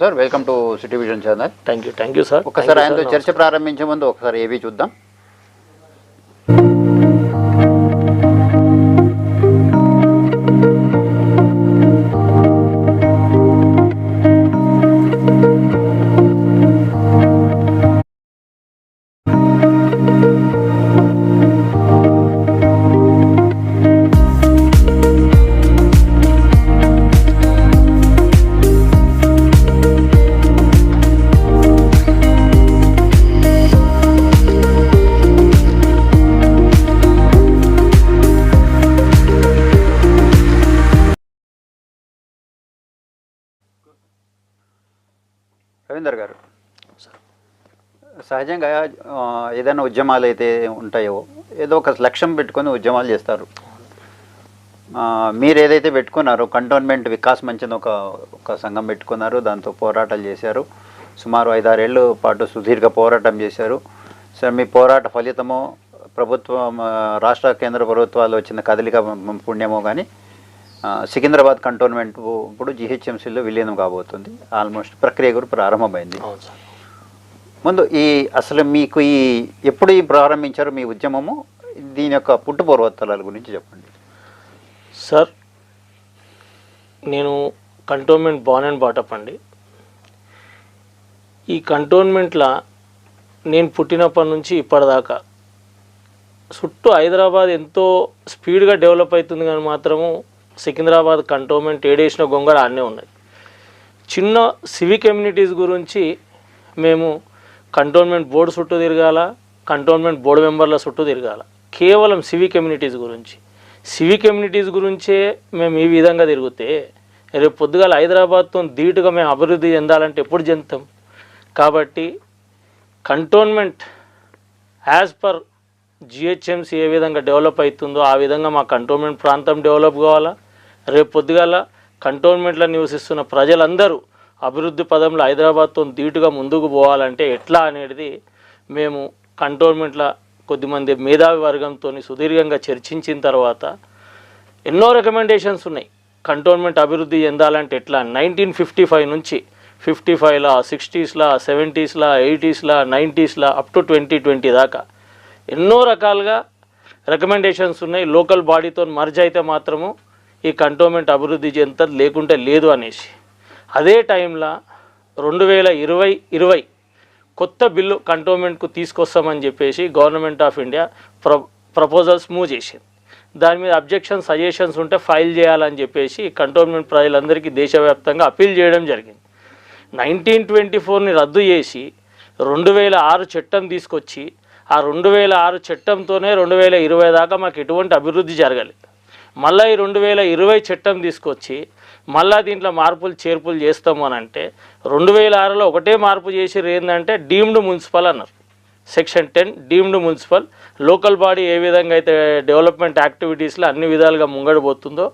Sir welcome to city vision channel thank you thank you sir ఒకసారి ఆయనతో చర్చ ప్రారంభించే ముందు ఒకసారి ఏవి చూద్దాం. రవీందర్ గారు. సహజంగా ఏదైనా ఉద్యమాలు అయితే ఉంటాయో ఏదో ఒక లక్ష్యం పెట్టుకొని ఉద్యమాలు చేస్తారు. మీరు ఏదైతే పెట్టుకున్నారో కంటోన్మెంట్ వికాస్ మంచిని ఒక ఒక సంఘం పెట్టుకున్నారు దాంతో పోరాటాలు చేశారు. సుమారు ఐదారేళ్ళు పాటు సుదీర్ఘ పోరాటం చేశారు. సరే మీ పోరాట ఫలితమో ప్రభుత్వం రాష్ట్ర కేంద్ర ప్రభుత్వాలు వచ్చిన కదలిక పుణ్యమో కానీ సికింద్రాబాద్ కంటోన్మెంట్ ఇప్పుడు జిహెచ్ఎంసీలో విలీనం కాబోతుంది. ఆల్మోస్ట్ ప్రక్రియ కూడా ప్రారంభమైంది. ముందు ఈ అసలు మీకు ఈ ఎప్పుడు ఈ ప్రారంభించారు మీ ఉద్యమము? దీని యొక్క పుట్టు పూర్వోత్తరాల గురించి చెప్పండి. సార్ నేను కంటోన్మెంట్ బాన్ అండ్ బాటప్ అండి. ఈ కంటోన్మెంట్లో నేను పుట్టినప్పటి నుంచి ఇప్పటిదాకా చుట్టూ హైదరాబాద్ ఎంతో స్పీడ్గా డెవలప్ అవుతుంది కానీ మాత్రము సికింద్రాబాద్ కంటోన్మెంట్ ఏడేసిన గొంగళ అన్నీ ఉన్నాయి. చిన్న సివిక్ కమ్యూనిటీస్ గురించి మేము కంటోన్మెంట్ బోర్డు చుట్టూ తిరగాల కంటోన్మెంట్ బోర్డు మెంబర్ల చుట్టూ తిరగాల. కేవలం సివిక్ కమ్యూనిటీస్ గురించి. సివిక్ కమ్యూనిటీస్ గురించే మేము ఈ విధంగా తిరిగితే రేపు పొద్దుగాల హైదరాబాద్తో ధీటుగా మేము అభివృద్ధి చెందాలంటే ఎప్పుడు చెందుతాం? కాబట్టి కంటోన్మెంట్ యాజ్ పర్ జిహెచ్ఎంసీ ఏ విధంగా డెవలప్ అవుతుందో ఆ విధంగా మా కంటోన్మెంట్ ప్రాంతం డెవలప్ కావాలా? రేపు పొద్దుగాల కంటోన్మెంట్లో నివసిస్తున్న ప్రజలందరూ అభివృద్ధి పదంలో హైదరాబాద్తో ధీటుగా ముందుకు పోవాలంటే ఎట్లా అనేది మేము కంటోన్మెంట్లో కొద్దిమంది మేధావి వర్గంతో సుదీర్ఘంగా చర్చించిన తర్వాత ఎన్నో రికమెండేషన్స్ ఉన్నాయి. కంటోన్మెంట్ అభివృద్ధి చెందాలంటే ఎట్లా? నైన్టీన్ ఫిఫ్టీ ఫైవ్ నుంచి ఫిఫ్టీ ఫైవ్లా సిక్స్టీస్లా సెవెంటీస్లా ఎయిటీస్లా నైంటీస్లా అప్ టు ట్వంటీ ట్వంటీ దాకా ఎన్నో రకాలుగా రికమెండేషన్స్ ఉన్నాయి. లోకల్ బాడీతో మర్జ్ అయితే మాత్రము ఈ కంటోన్మెంట్ అభివృద్ధి చెందుతుంది లేకుంటే లేదు అనేసి. అదే టైంలో రెండు వేల ఇరవై ఇరవై కొత్త బిల్లు కంటోన్మెంట్కు తీసుకొస్తామని చెప్పేసి గవర్నమెంట్ ఆఫ్ ఇండియా ప్ర ప్రపోజల్స్ మూవ్ చేసింది. దాని మీద అబ్జెక్షన్ సజెషన్స్ ఉంటే ఫైల్ చేయాలని చెప్పేసి కంటోన్మెంట్ ప్రజలందరికీ దేశవ్యాప్తంగా అప్పీల్ చేయడం జరిగింది. నైన్టీన్ ట్వంటీ ఫోర్ని రద్దు చేసి రెండు వేల ఆరు చట్టం తీసుకొచ్చి ఆ రెండు వేల ఆరు చట్టంతోనే రెండు వేల ఇరవై దాకా మాకు ఎటువంటి అభివృద్ధి జరగలేదు మళ్ళీ ఈ రెండు వేల ఇరవై చట్టం తీసుకొచ్చి మళ్ళా దీంట్లో మార్పులు చేర్పులు చేస్తాము అని అంటే రెండు వేల ఆరులో ఒకటే మార్పు చేసి ఏంటంటే డీమ్డ్ మున్సిపల్ అన్నారు. Section ten deemed municipal. Local body ఏ విధంగా అయితే డెవలప్మెంట్ యాక్టివిటీస్లో అన్ని విధాలుగా ముంగడిపోతుందో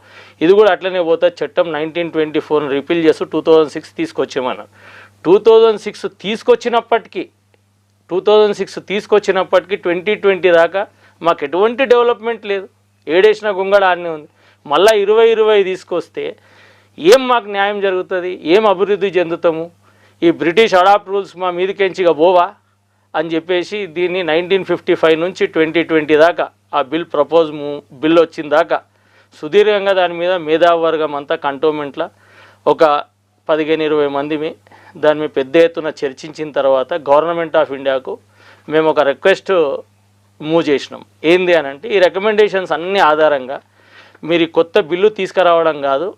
ఇది కూడా అట్లనే పోతే చట్టం నైన్టీన్ ట్వంటీ ఫోర్ని రిపీల్ చేస్తూ టూ థౌజండ్ సిక్స్ తీసుకొచ్చామన్నారు టూ థౌజండ్ సిక్స్ తీసుకొచ్చినప్పటికీ టూ థౌజండ్ సిక్స్ తీసుకొచ్చినప్పటికీ ట్వంటీ ట్వంటీ దాకా మాకు ఎటువంటి డెవలప్మెంట్ లేదు. ఏడేసిన గుంగడ ఆడనే ఉంది. మళ్ళీ ఇరవై ఇరవై తీసుకొస్తే ఏం మాకు న్యాయం జరుగుతుంది? ఏం అభివృద్ధి చెందుతాము? ఈ బ్రిటిష్ అడాప్ట్ రూల్స్ మా మీదకెంచిగా పోవా? అని చెప్పేసి దీన్ని నైన్టీన్ ఫిఫ్టీ ఫైవ్ నుంచి ట్వంటీ ట్వంటీ దాకా ఆ బిల్ ప్రపోజ్ బిల్ వచ్చిన దాకా సుదీర్ఘంగా దాని మీద మేధావర్గం అంతా కంటోన్మెంట్లో ఒక పదిహేను ఇరవై మందిమి దాని మీద పెద్ద ఎత్తున చర్చించిన తర్వాత గవర్నమెంట్ ఆఫ్ ఇండియాకు మేము ఒక రిక్వెస్ట్ మూవ్ చేసినాం. ఏంది అని అంటే ఈ రికమెండేషన్స్ అన్ని ఆధారంగా మీరు కొత్త బిల్లు తీసుకురావడం కాదు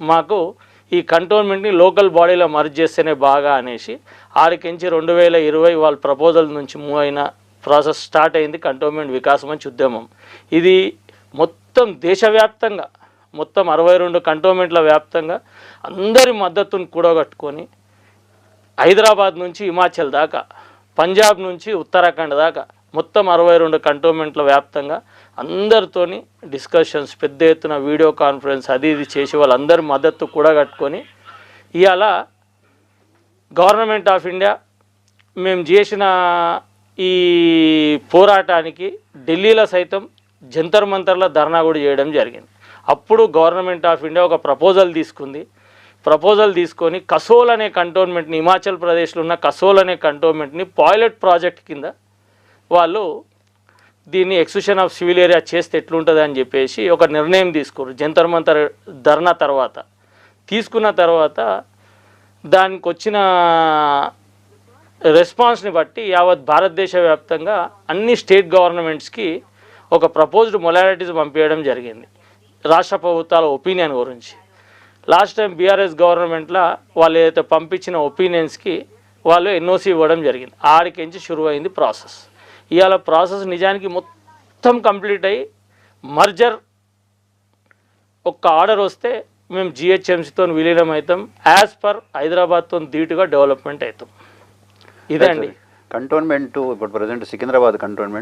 మాకు ఈ కంటోన్మెంట్ని లోకల్ బాడీలో మర్జ్ చేస్తేనే బాగా అనేసి ఆడికించి రెండు వేల ఇరవై వాళ్ళ ప్రపోజల్ నుంచి మూవ్ అయిన ప్రాసెస్ స్టార్ట్ అయింది కంటోన్మెంట్ వికాసం మంచి ఉద్యమం. ఇది మొత్తం దేశవ్యాప్తంగా మొత్తం అరవై రెండు కంటోన్మెంట్ల వ్యాప్తంగా అందరి మద్దతును కూడగట్టుకొని హైదరాబాద్ నుంచి హిమాచల్ దాకా పంజాబ్ నుంచి ఉత్తరాఖండ్ దాకా మొత్తం అరవై రెండు కంటోన్మెంట్ల వ్యాప్తంగా అందరితోని డిస్కషన్స్ పెద్ద ఎత్తున వీడియో కాన్ఫరెన్స్ అది ఇది చేసి వాళ్ళందరి మద్దతు కూడా కట్టుకొని ఇవాళ గవర్నమెంట్ ఆఫ్ ఇండియా మేము చేసిన ఈ పోరాటానికి ఢిల్లీలో సైతం జంతర్ మంతర్లో ధర్నా కూడా చేయడం జరిగింది. అప్పుడు గవర్నమెంట్ ఆఫ్ ఇండియా ఒక ప్రపోజల్ తీసుకుంది. ప్రపోజల్ తీసుకొని కసోల్ అనే కంటోన్మెంట్ని హిమాచల్ ప్రదేశ్లో ఉన్న కసోల్ అనే కంటోన్మెంట్ని పాయిలెట్ ప్రాజెక్ట్ కింద వాళ్ళు దీన్ని ఎక్స్క్యూషన్ ఆఫ్ సివిల్ ఏరియా చేస్తే ఎట్లుంటుంది అని చెప్పేసి ఒక నిర్ణయం తీసుకోరు. జంతర్ మంతర్ ధర్నా తర్వాత. తీసుకున్న తర్వాత దానికి వచ్చిన రెస్పాన్స్ని బట్టి యావత్ భారతదేశ వ్యాప్తంగా అన్ని స్టేట్ గవర్నమెంట్స్కి ఒక ప్రపోజ్డ్ మొలాలిటీస్ పంపించడం జరిగింది. రాష్ట్ర ప్రభుత్వాల ఒపీనియన్ గురించి. లాస్ట్ టైం బీఆర్ఎస్ గవర్నమెంట్లో వాళ్ళు ఏదైతే పంపించిన ఒపీనియన్స్కి వాళ్ళు ఎన్ఓసి ఇవ్వడం జరిగింది. ఆడికించి షురు అయింది ప్రాసెస్. ఇవాళ ప్రాసెస్ నిజానికి మొత్తం కంప్లీట్ అయ్యి మర్జర్ ఒక్క ఆర్డర్ వస్తే మేము జిహెచ్ఎంసీతో విలీనం అవుతాం. యాజ్ పర్ హైదరాబాద్తో ధీటుగా డెవలప్మెంట్ అవుతాం. ఇదే అండి. కంటోన్మెంట్ ఇప్పుడు ప్రజెంట్ సికింద్రాబాద్ కంటోన్మెంట్